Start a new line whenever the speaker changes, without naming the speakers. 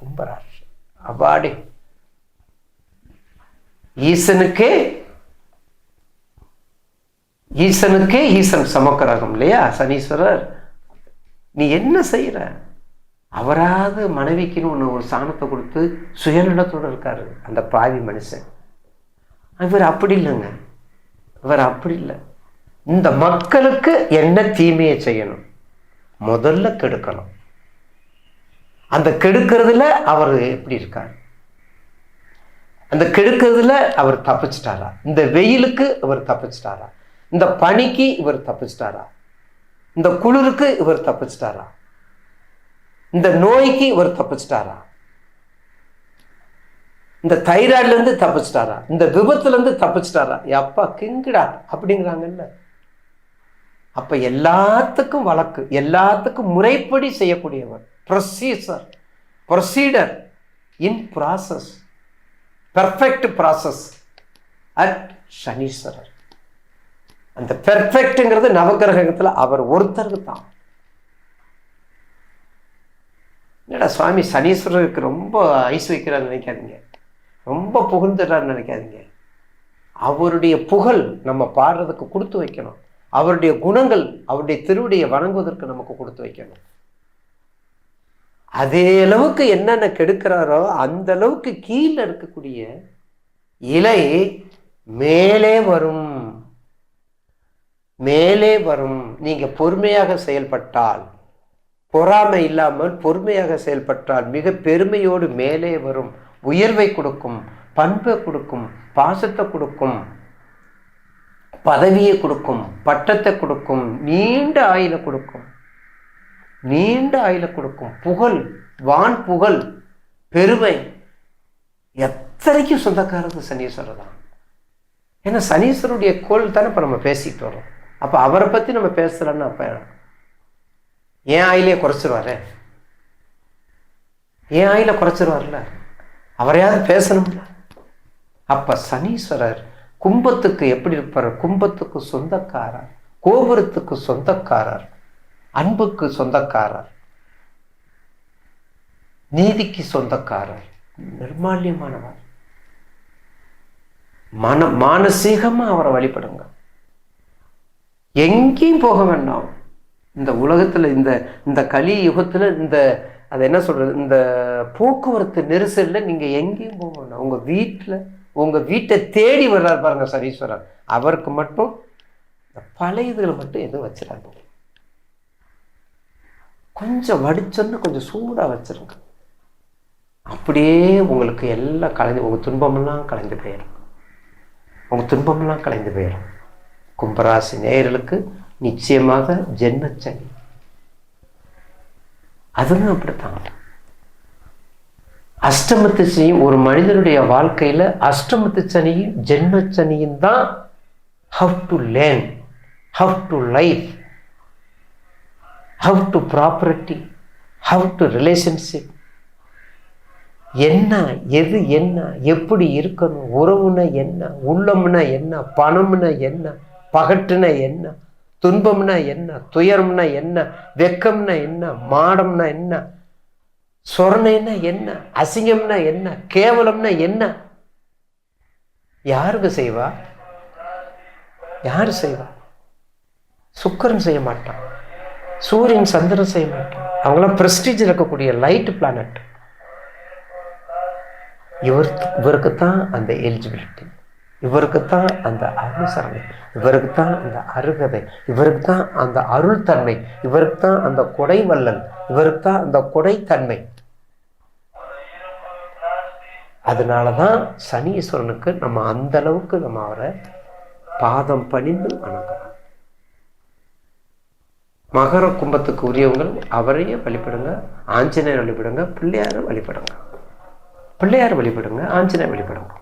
கும்பராசி அவாடி ஈசனுக்கே ஈசனுக்கே ஈசன் சமக்கரகம் இல்லையா? சனீஸ்வரர். நீ என்ன செய்யற அவராது மனைவிக்குன்னு ஒன்று ஒரு சாணத்தை கொடுத்து சுயநலத்தோடு இருக்காரு அந்த பாவி மனுஷன். இவர் அப்படி இல்லைங்க. இவர் அப்படி இல்லை. இந்த மக்களுக்கு என்ன தீமையை செய்யணும்? முதல்ல கெடுக்கணும். அந்த கெடுக்கிறதுல அவர் எப்படி இருக்கார்? அந்த கெடுக்கிறதுல அவர் தப்பிச்சிட்டாரா? இந்த வெயிலுக்கு இவர் தப்பிச்சிட்டாரா? இந்த பனிக்கு இவர் தப்பிச்சிட்டாரா? இந்த குளிருக்கு இவர் தப்பிச்சிட்டாரா? இந்த நோய்க்கு இவர் தப்பிச்சிட்டாரா? இந்த தைராய்டுல இருந்து தப்பிச்சிட்டாரா? இந்த விபத்துல இருந்து தப்பிச்சிட்டாரா? எப்பா கிங்குடா அப்படிங்கிறாங்கல்ல. அப்ப எல்லாத்துக்கும் வழக்கு எல்லாத்துக்கும் முறைப்படி செய்யக்கூடியவர். Procedure procedure in process perfect process at Saneeswarar அந்த பெர்ஃபெக்ட்ங்கிறது நவகிரகத்தில் அவர் ஒருத்தருக்கு தான். என்னடா சுவாமி சனீஸ்வரருக்கு ரொம்ப ஐஸ் வைக்கிறார் நினைக்காதீங்க. ரொம்ப புகழ்ந்துடுறாரு நினைக்காதீங்க. அவருடைய புகழ் நம்ம பாடுறதுக்கு கொடுத்து வைக்கணும். அவருடைய குணங்கள் அவருடைய திருவடியை வணங்குவதற்கு நமக்கு கொடுத்து வைக்கணும். அதே அளவுக்கு என்னென்ன கெடுக்கிறாரோ அந்த அளவுக்கு கீழே இருக்கக்கூடிய இலை மேலே வரும். மேலே வரும். நீங்க பொறுமையாக செயல்பட்டால் பொறாமை இல்லாமல் பொறுமையாக செயல்பட்டால் மிக பெருமையோடு மேலே வரும். உயர்வை கொடுக்கும் பண்பை கொடுக்கும் பாசத்தை கொடுக்கும் பதவியை கொடுக்கும் பட்டத்தை கொடுக்கும் நீண்ட ஆயுளை கொடுக்கும். நீண்ட ஆயில கொடுக்கும். புகழ் வான் புகழ் பெருமை. எத்தனைக்கும் சொந்தக்காரது சனீஸ்வரர் தான். ஏன்னா சனீஸ்வருடைய கோள் தானே இப்போ நம்ம பேசிக்கிட்டு வரோம் அப்போ அவரை பற்றி நம்ம பேசலன்னு அப்போ ஏன் ஆயிலே குறைச்சிருவாரு? ஏன் ஆயில குறைச்சிருவார்ல அவரையாவது பேசணும்ல? அப்ப சனீஸ்வரர் கும்பத்துக்கு எப்படி இருப்பார்? கும்பத்துக்கு சொந்தக்காரர் கோபுரத்துக்கு சொந்தக்காரர் அன்புக்கு சொந்தக்காரர் நீதிக்கு சொந்தக்காரர் நிர்மால்யமானவர். மன மானசீகமாக அவரை வழிபடுங்க. எங்கேயும் போக வேண்டாம். இந்த உலகத்தில் இந்த இந்த கலி யுகத்தில் இந்த அது என்ன சொல்கிறது இந்த போக்குவரத்து நெரிசலில் நீங்கள் எங்கேயும் போக வேண்டாம். உங்கள் வீட்டில் உங்கள் வீட்டை தேடி வர்றார் பாருங்கள் சரீஸ்வரர் அவருக்கு மட்டும் இந்த பழைய இதில் மட்டும் எதுவும் வச்சிடாது கொஞ்சம் வடிச்சோன்னு கொஞ்சம் சூடாக வச்சிருங்க. அப்படியே உங்களுக்கு எல்லாம் கலைஞ்சு உங்கள் துன்பமெல்லாம் கலைந்து போயிடும். உங்கள் துன்பமெல்லாம் கலைந்து போயிடும். கும்பராசி நேயர்களுக்கு நிச்சயமாக ஜென்மச்சனி. அதுவும் அப்படித்தான். அஷ்டமத்து சனி ஒரு மனிதனுடைய வாழ்க்கையில் அஷ்டமத்து சனியும் ஜென்மச்சனியும் தான். How to learn how to life how to property how to relationship என்ன எது என்ன எப்படி இருக்கணும்? உறவுனா என்ன? உள்ளம்னா என்ன? பணம்னா என்ன? பகட்டுனா என்ன? துன்பம்னா என்ன? துயரம்னா என்ன? வெக்கம்னா என்ன? மாடம்னா என்ன? சொரணைன்னா என்ன? அசிங்கம்னா என்ன? கேவலம்னா என்ன? யாருக்கு செய்வா? யார் செய்வா? சுக்கரன் செய்ய மாட்டான். சூரியன் சந்திரன் செய்ய மாட்டான் அவங்களாம் பிரஸ்டீஜ் இருக்கக்கூடிய லைட் பிளானட் இவர் இவருக்கு தான் அந்த எலிஜிபிலிட்டி இவருக்கு தான் அந்த அனுசரணை. இவருக்கு தான் அந்த அருகதை. இவருக்கு தான் அந்த அருள் தன்மை இவருக்கு தான் அந்த கொடை வல்லல் இவருக்கு தான் அந்த கொடைத்தன்மை. அதனால தான் சனீஸ்வரனுக்கு நம்ம அந்த அளவுக்கு நம்ம அவரை பாதம் பணிந்து வணங்குறோம் மகர கும்பத்துக்கு உரியவங்கள் அவரையே வழிபடுங்க ஆஞ்சநேயர் வழிபடுங்க பிள்ளையாரை வழிபடுங்க. பிள்ளையார் வழிபடுங்க ஆஞ்சநேயர் வழிபடுங்க.